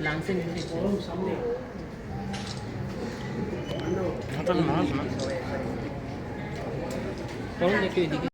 লাংসে নির্দিষ্ট তখন একটু এদিকে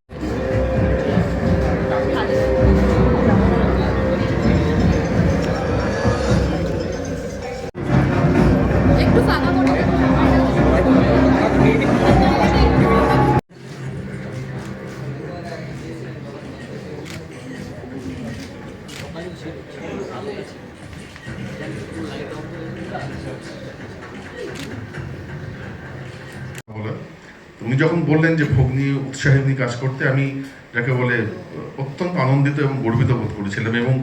যখন বললেন যে ভোগ নিয়ে নিয়ে কাজ করতে, আমি যাকে বলে অত্যন্ত আনন্দিত এবং গর্বিত বোধ করেছিলাম এবং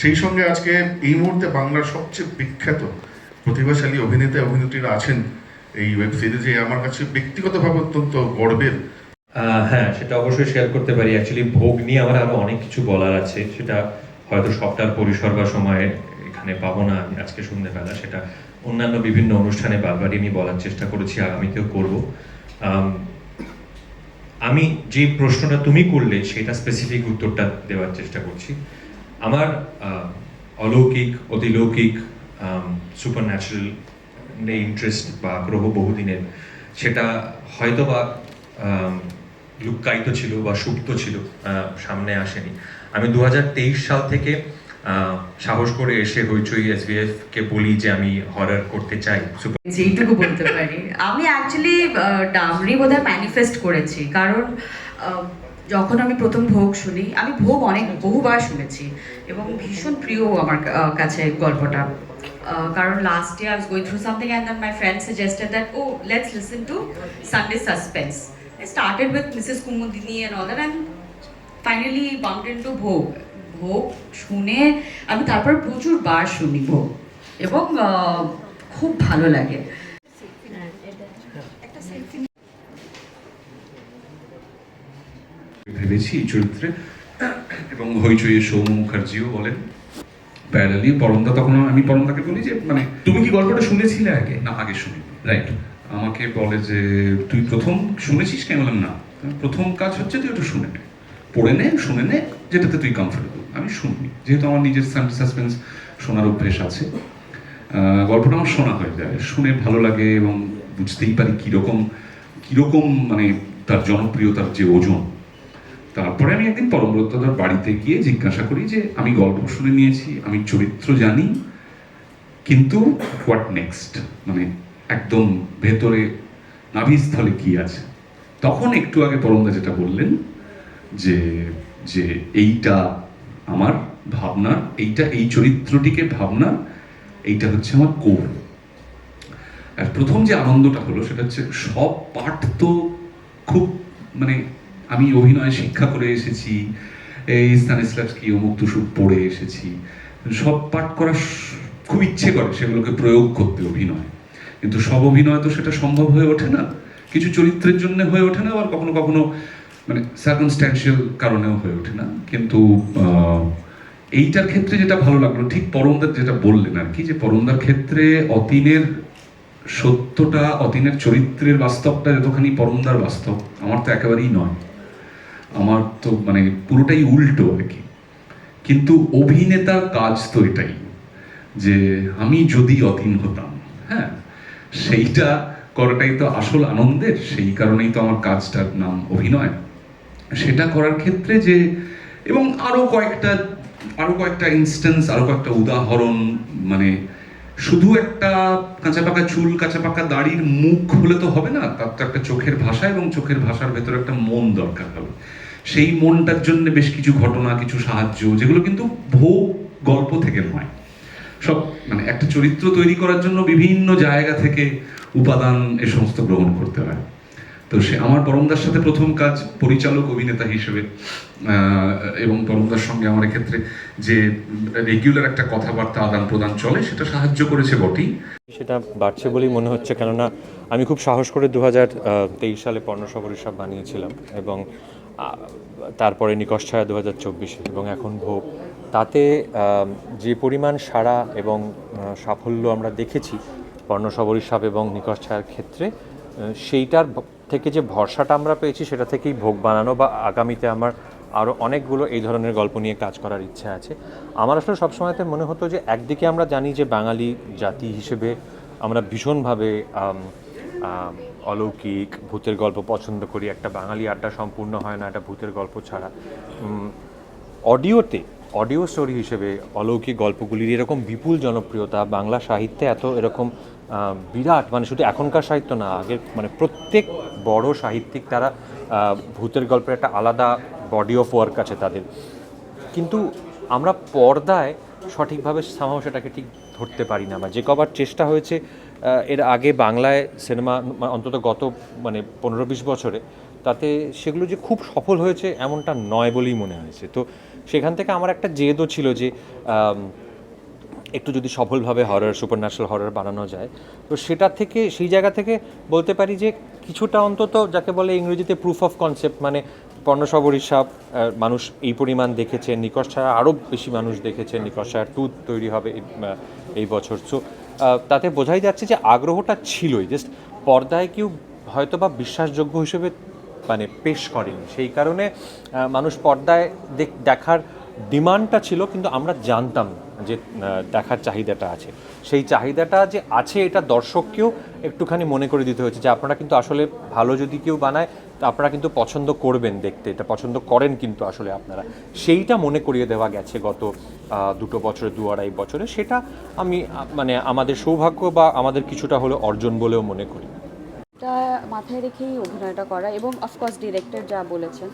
সেই সঙ্গে আজকে এই মুহূর্তে বাংলার সবচেয়ে বিখ্যাত প্রতিভাশালী অভিনেতা অভিনেত্রীরা আছেন এই ওয়েব সিরিজে আমার কাছে ব্যক্তিগতভাবে অত্যন্ত গর্বের। হ্যাঁ সেটা অবশ্যই শেয়ার করতে পারি। অ্যাকচুয়ালি ভোগ নিয়ে আমার আরও অনেক কিছু বলার আছে। সেটা হয়তো সবটার পরিসর বা সময়ে এখানে পাবো না আমি আজকে সন্ধ্যেবেলা। সেটা অন্যান্য বিভিন্ন অনুষ্ঠানে বারবারই আমি বলার চেষ্টা করেছি, আগামীতেও করব। আম, যে প্রশ্নটা তুমি করলে সেটা স্পেসিফিক উত্তরটা দেওয়ার চেষ্টা করছি। আমার অলৌকিক অতিলৌকিক সুপার ন্যাচারাল ইন্টারেস্ট বা আগ্রহ বহুদিনের সেটা হয়তো বা আম, লুক্কায়িত ছিল বা সুপ্ত ছিল সামনে আসেনি। আমি দু হাজার তেইশ সাল থেকে সাহস করে এসে হইচই এসবিএফ কে বলি যে আমি হরার করতে চাই। যেইটুকু বলতে পারি। আমি অ্যাকচুয়ালি ডামরি বোধহয় ম্যানিফেস্ট করেছি। কারণ যখন আমি প্রথম ভোগ শুনি, আমি ভোগ অনেক, বহুবার শুনেছি এবং ভীষণ প্রিয় আমার কাছে গল্পটা। কারণ last year I going through something and then my friend suggested that oh let's listen to Sunday Suspense I started with Mrs. Kumudini and all that and finally bumped into ভোগ ভোগ শুনে আমি তারপর প্রচুর বার শুনি ভোগ এবং খুব ভালো লাগে। ভেবেছি এই চরিত্রে এবং হইচই সৌম মুখার্জিও বলেন, প্যারালি পরমদা তখন আমি পরমদাকে বলি যে মানে তুমি কি গল্পটা শুনেছিলে আগে? না, আগে শুনি রাইট আমাকে বলে যে, তুই প্রথম শুনেছিস? কেন বললাম, না। প্রথম কাজ হচ্ছে তুই একটু শুনে নে। পড়ে নে, শুনে নে, যেটাতে তুই কমফোর্টেবল আমি শুনি। যেহেতু আমার নিজের সাসপেন্স শোনার অভ্যেস আছে গল্পটা আমার শোনা হয়ে যায়। শুনে ভালো লাগে এবং বুঝতেই পারি কীরকম কীরকম মানে তার জনপ্রিয়তার যে ওজন। তারপরে আমি একদিন পরমব্রতদার বাড়িতে গিয়ে জিজ্ঞাসা করি যে, আমি গল্প শুনে নিয়েছি, আমি চরিত্র জানি, কিন্তু হোয়াট নেক্সট মানে একদম ভেতরে নাভিস্থলে কি আছে? তখন একটু আগে পরমদা যেটা বললেন যে যে এইটা আমার ভাবনা, এইটা, এই চরিত্রটিকে ভাবনা, এইটা হচ্ছে আমার কোর আর প্রথম যে আনন্দটা হলো, সেটা হচ্ছে সব পাঠ তো খুব মানে আমি অভিনয়, শিক্ষা করে এসেছি, এই স্থানিস্লাভস্কি অমুক তুসুক পড়ে এসেছি। সব পাঠ করা খুব ইচ্ছে করে সেগুলোকে প্রয়োগ করতে অভিনয়। কিন্তু সব অভিনয় তো সেটা সম্ভব হয়ে ওঠে না। কিছু চরিত্রের জন্য হয়ে ওঠে না, আবার কখনো কখনো মানে সার্কমস্ট্যান্সিয়াল কারণেও হয়ে ওঠে না। কিন্তু এইটার ক্ষেত্রে যেটা ভালো লাগল, ঠিক পরমদার যেটা বললেন আর কি, যে পরমদার ক্ষেত্রে অতীনের সত্যটা, অতীনের চরিত্রের বাস্তবটা যতখানি পরমদার বাস্তব, আমার তো একেবারেই নয়। আমার তো মানে পুরোটাই উল্টো আর কি। কিন্তু অভিনেতার কাজ তো এটাই, যে আমি যদি অধীন হতাম হ্যাঁ সেইটা করাটাই তো আসল আনন্দের, সেই কারণেই তো আমার কাজটার নাম অভিনয়। সেটা করার ক্ষেত্রে যে, এবং আরও কয়েকটা আরও কয়েকটা ইনস্টেন্স আরও কয়েকটা উদাহরণ মানে শুধু একটা কাঁচা পাকা চুল, কাঁচা পাকা দাড়ির মুখ হলে তো হবে না, তার তো একটা চোখের ভাষা এবং চোখের ভাষার ভেতরে একটা মন দরকার হবে। সেই মনটার জন্য বেশ কিছু ঘটনা, কিছু সাহায্য, যেগুলো কিন্তু ভোগ গল্প থেকে নয়। সব মানে একটা চরিত্র তৈরি করার জন্য বিভিন্ন জায়গা থেকে উপাদান এ সমস্ত গ্রহণ করতে হয়। তো সে আমার পরমদার সাথে প্রথম কাজ পরিচালক অভিনেতা হিসেবে এবং পরমদার সঙ্গে আমার এক্ষেত্রে যে রেগুলার একটা কথাবার্তা আদান প্রদান চলে, সেটা সাহায্য করেছে বটেই। সেটা বাড়ছে বলেই মনে হচ্ছে, কেননা আমি খুব সাহস করে দু তেইশ সালে পর্ণসবর সব বানিয়েছিলাম এবং তারপরে নিকশ ছায়া দু হাজার চব্বিশে এবং এখন ভোগ। তাতে যে পরিমাণ সাড়া এবং সাফল্য আমরা দেখেছি পর্ণসবরী সাপ এবং নিকশ ছায়ার ক্ষেত্রে সেইটার থেকে যে ভরসাটা আমরা পেয়েছি, সেটা থেকেই ভোগ বানানো বা আগামীতে আমার আরও অনেকগুলো এই ধরনের গল্প নিয়ে কাজ করার ইচ্ছা আছে। আমার আসলে সবসময়তে মনে হতো যে, একদিকে আমরা জানি যে বাঙালি জাতি হিসেবে আমরা ভীষণভাবে অলৌকিক, ভূতের গল্প পছন্দ করি। একটা বাঙালি আড্ডা সম্পূর্ণ হয় না, একটা ভূতের গল্প ছাড়া। অডিওতে, অডিও স্টোরি হিসেবে অলৌকিক গল্পগুলির এরকম বিপুল জনপ্রিয়তা, বাংলা সাহিত্যে এত এরকম বিরাট মানে শুধু এখনকার সাহিত্য না আগের মানে প্রত্যেক বড় সাহিত্যিক তারা ভূতের গল্পের একটা আলাদা বডি অফ ওয়ার্ক আছে তাদের। কিন্তু আমরা পর্দায় সঠিকভাবে সামাও সেটাকে ঠিক ধরতে পারি না, বা যে কবার চেষ্টা হয়েছে এর আগে বাংলায় সিনেমা অন্তত গত মানে পনেরো বিশ বছরে, তাতে সেগুলো যে খুব সফল হয়েছে এমনটা নয় বলেই মনে হয়েছে। তো সেখান থেকে আমার একটা জেদও ছিল যে একটু যদি সফলভাবে হরর সুপার ন্যাচারাল হরর বানানো যায় তো সেটা থেকে সেই জায়গা থেকে বলতে পারি যে কিছুটা অন্তত যাকে বলে ইংরেজিতে প্রুফ অফ কনসেপ্ট মানে পর্ণসবরী আহ, মানুষ এই পরিমাণ দেখেছে নিকশ ছাড়া আরও বেশি মানুষ দেখেছে নিকশ ছাড়া টু তৈরি হবে এই, বছর। সো তাতে বোঝাই যাচ্ছে যে আগ্রহটা ছিলই জাস্ট পর্দায় কেউ হয়তো বা বিশ্বাসযোগ্য হিসেবে মানে পেশ করেনি। সেই কারণে মানুষ পর্দায় দেখার ডিমান্ডটা ছিল, কিন্তু আমরা জানতাম যে দেখার চাহিদাটা আছে। সেই চাহিদাটা যে আছে, এটা দর্শককেও একটুখানি মনে করে দিতে হয়েছে যে, আপনারা কিন্তু আসলে ভালো যদি কেউ বানায়, তো আপনারা কিন্তু পছন্দ করবেন দেখতে, এটা পছন্দ করেন কিন্তু আসলে আপনারা। সেইটা মনে করিয়ে দেওয়া গেছে গত দুটো বছরে, দু আড়াই বছরে। সেটা আমি মানে আমাদের সৌভাগ্য বা আমাদের কিছুটা হলো অর্জন বলেও মনে করি। টা মাথায় রেখেই অভিনয়টা করা এবং অফকোর্স ডিরেক্টর যা বলেছেন।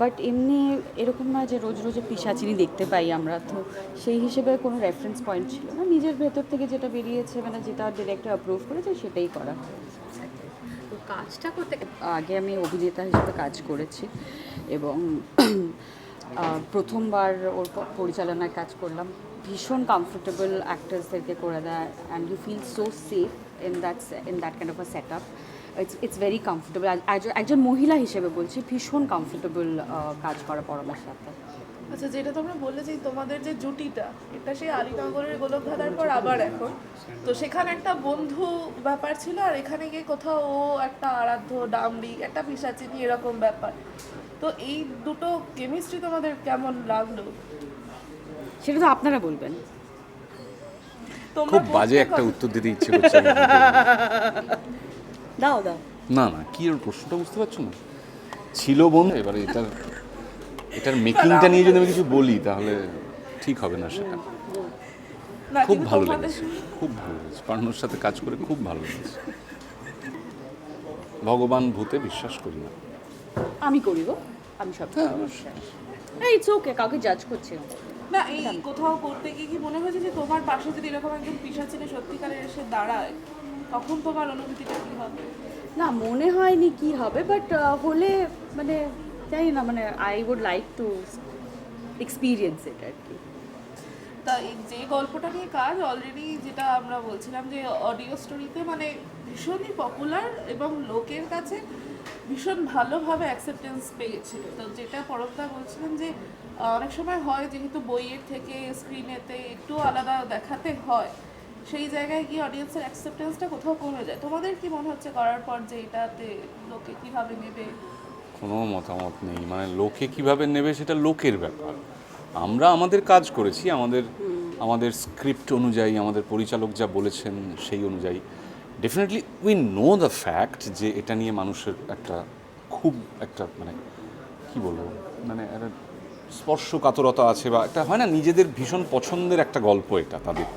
বাট এমনি এরকম নয় যে রোজ রোজ পিসাচিনি দেখতে পাই আমরা। তো সেই হিসেবে কোনো রেফারেন্স পয়েন্ট ছিল না। নিজের ভেতর থেকে যেটা বেরিয়েছে মানে যেটা ডিরেক্টর অ্যাপ্রুভ করেছে সেটাই করা। তো কাজটা করতে আগে আমি অভিনেতা হিসেবে কাজ করেছি এবং প্রথমবার ওর পরিচালনায় কাজ করলাম। ভীষণ কমফোর্টেবল অ্যাক্টার্সদেরকে করে দেয়। And you feel so safe that in that kind of a set up it's it's very comfortable একজন মহিলা হিসেবে বলছি ভীষণ কমফোর্টেবল কাজ করা পরমার সাথে আচ্ছা যেটা তোমরা বললে যে তোমাদের যে জুটিটা এটা সেই আলীনগরের গোলকধাঁধার পর আবার এখন। তো সেখানে একটা বন্ধু ব্যাপার ছিল আর এখানে গিয়ে কোথাও ও একটা আরাধ্য ডামরি একটা পিসাচিনি এরকম ব্যাপার। তো এই দুটো কেমিস্ট্রি তোমাদের কেমন লাগল? সেটা তো আপনারা বলবেন। খুব বাজে একটা উত্তর দিতে ইচ্ছে করছে দাও দাও। না না কি ওর প্রশ্নটা বুঝতে পারছ না? ছিল বন্ধু এবারে এটার এটার মেকিংটা নিয়ে যদি আমি কিছু বলি তাহলে ঠিক হবে না সেটা। খুব ভালো লেগেছে খুব ভালো লেগেছে। পার্টনার সাথে কাজ করে খুব ভালো লেগেছে। ভগবান ভূতে বিশ্বাস করি না। আমি করিব আমি সব ইটস ওকে কাউকে জাজ করছি না। না এই কোথাও করতে গিয়ে কি মনে হয়েছে যে তোমার পাশে যদি এরকম একজন পিসাচিনি সত্যিকারের এসে দাঁড়ায় তখন তোমার অনুভূতিটা কি হবে? না মনে হয়নি কি হবে বাট হলে মানে জানি না মানে I would like to experience it আর কি। তা এই যে গল্পটা নিয়ে কাজ অলরেডি যেটা আমরা বলছিলাম যে অডিও স্টোরিতে মানে ভীষণই পপুলার এবং লোকের কাছে ভীষণ ভালোভাবে অ্যাকসেপ্টেন্স পেয়েছিল। তো যেটা পরবদা বলছিলেন যে অনেক সময় হয় যেহেতু বইয়ের থেকে স্ক্রিনেতে একটু আলাদা দেখাতে হয়, সেই জায়গায় গিয়ে অডিয়েন্সের অ্যাকসেপ্টেন্সটা কোথাও কমে যায়। তোমাদের কি মনে হচ্ছে করার পর যে এটাতে লোকে কীভাবে নেবে? কোনো মতামত নেই। মানে লোকে কীভাবে নেবে সেটা লোকের ব্যাপার। আমরা আমাদের কাজ করেছি, আমাদের আমাদের স্ক্রিপ্ট অনুযায়ী, আমাদের পরিচালক যা বলেছেন সেই অনুযায়ী। Definitely we know the fact যে এটা নিয়ে মানুষের একটা খুব একটা মানে কি বলব? মানে একটা স্পর্শকাতরতা আছে বা একটা হয় না, নিজেদের ভীষণ পছন্দের একটা গল্প এটা, তাদের।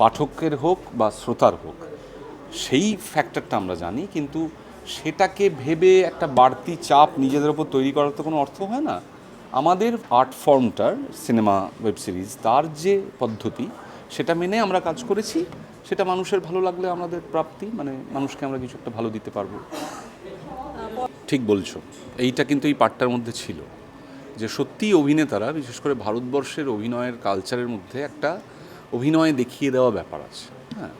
পাঠকের হোক বা শ্রোতার হোক, সেই ফ্যাক্টরটা আমরা জানি, কিন্তু সেটাকে ভেবে একটা বাড়তি চাপ নিজেদের ওপর তৈরি করার তো কোনো অর্থ হয় না। আমাদের আর্ট ফর্মটার সিনেমা ওয়েব সিরিজ তার যে পদ্ধতি, সেটা মেনে আমরা কাজ করেছি। সেটা মানুষের ভালো লাগলে আমাদের প্রাপ্তি মানে মানুষকে আমরা কিছু একটা ভালো দিতে পারব। ঠিক বলছো। এইটা কিন্তু এই পার্টটার মধ্যে ছিল। যে সত্যিই অভিনেতারা, বিশেষ করে ভারতবর্ষের অভিনয়ের কালচারের মধ্যে একটা অভিনয় দেখিয়ে দেওয়া ব্যাপার আছে হ্যাঁ?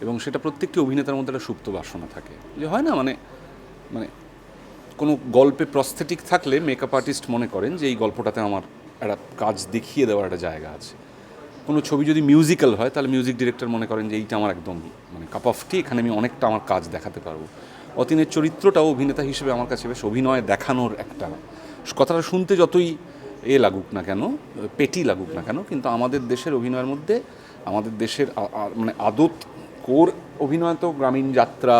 এবং সেটা প্রত্যেকটি অভিনেতার মধ্যে একটা সুপ্ত বাসনা থাকে। যে হয় না মানে মানে কোনো গল্পে প্রস্থেটিক থাকলে মেকআপ আর্টিস্ট মনে করেন যে এই গল্পটাতে আমার একটা কাজ দেখিয়ে দেওয়ার একটা জায়গা আছে। কোনো ছবি যদি মিউজিক্যাল হয়, তাহলে মিউজিক ডিরেক্টর মনে করেন যে এইটা আমার একদম মানে কাপ অফ টি এখানে আমি অনেকটা আমার কাজ দেখাতে পারব। অতীনের চরিত্রটাও অভিনেতা হিসেবে আমার কাছে বেশ অভিনয় দেখানোর একটা কথাটা শুনতে যতই এ লাগুক না কেন, পেটি লাগুক না কেন, কিন্তু আমাদের দেশের অভিনয়ের মধ্যে, আমাদের দেশের মানে আদত, কোর অভিনয় তো গ্রামীণ যাত্রা,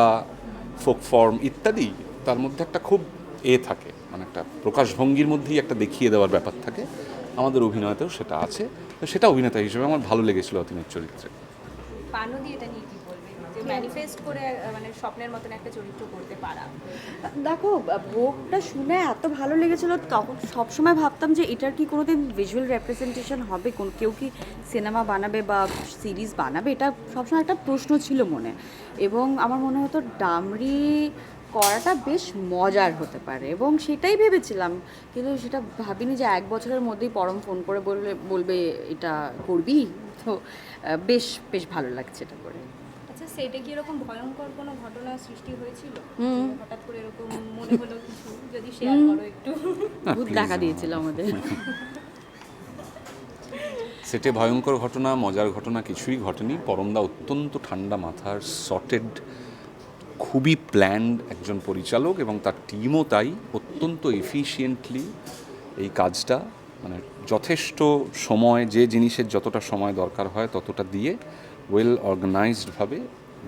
ফোক ফর্ম ইত্যাদি, তার মধ্যে একটা খুব এ থাকে মানে একটা প্রকাশভঙ্গির মধ্যেই একটা দেখিয়ে দেওয়ার ব্যাপার থাকে। আমাদের অভিনয়তেও সেটা আছে। সেটা অভিনেতা হিসেবে আমার ভালো লেগেছিল অতীনের চরিত্রে। ম্যানিফেস্ট করে মানে স্বপ্নের মতন একটা চরিত্র করতে পারা। দেখো, ভোগটা শুনে এত ভালো লেগেছিল, তখন সবসময় ভাবতাম যে এটার কি কোনোদিন ভিজুয়াল রেপ্রেজেন্টেশন হবে? কোন, কেউ কি সিনেমা বানাবে বা সিরিজ বানাবে? এটা সবসময় একটা প্রশ্ন ছিল মনে। এবং আমার মনে হতো ডামরি করাটা বেশ মজার হতে পারে। এবং সেটাই ভেবেছিলাম। কিন্তু সেটা ভাবিনি যে এক বছরের মধ্যেই পরম ফোন করে বললে, বলবে, এটা করবি? তো বেশ বেশ ভালো লাগছে এটা করে। আচ্ছা সেটা কি এরকম ভয়ঙ্কর কোনো ঘটনা সৃষ্টি হয়েছিল? হঠাৎ করে এরকম মনে হলো কিছু? যদি শেয়ার করো একটু। ভূত দেখা দিয়েছিল আমাদের। সেটে ভয়ঙ্কর ঘটনা মজার ঘটনা কিছুই ঘটেনি। পরমদা অত্যন্ত ঠান্ডা মাথার সর্টেড খুবই প্ল্যান্ড একজন পরিচালক এবং তার টিমও তাই অত্যন্ত এফিশিয়েন্টলি এই কাজটা মানে যথেষ্ট সময় যে জিনিসের যতটা সময় দরকার হয় ততটা দিয়ে ওয়েল অর্গানাইজডভাবে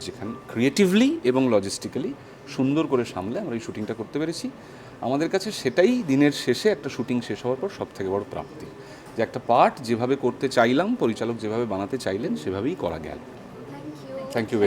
যেখানে ক্রিয়েটিভলি এবং লজিস্টিক্যালি সুন্দর করে সামলে আমরা এই শুটিংটা করতে পেরেছি। আমাদের কাছে সেটাই দিনের শেষে একটা শুটিং শেষ হওয়ার পর সব থেকে বড় প্রাপ্তি। যে একটা পার্ট যেভাবে করতে চাইলাম পরিচালক যেভাবে বানাতে চাইলেন সেভাবেই করা গেল। Thank you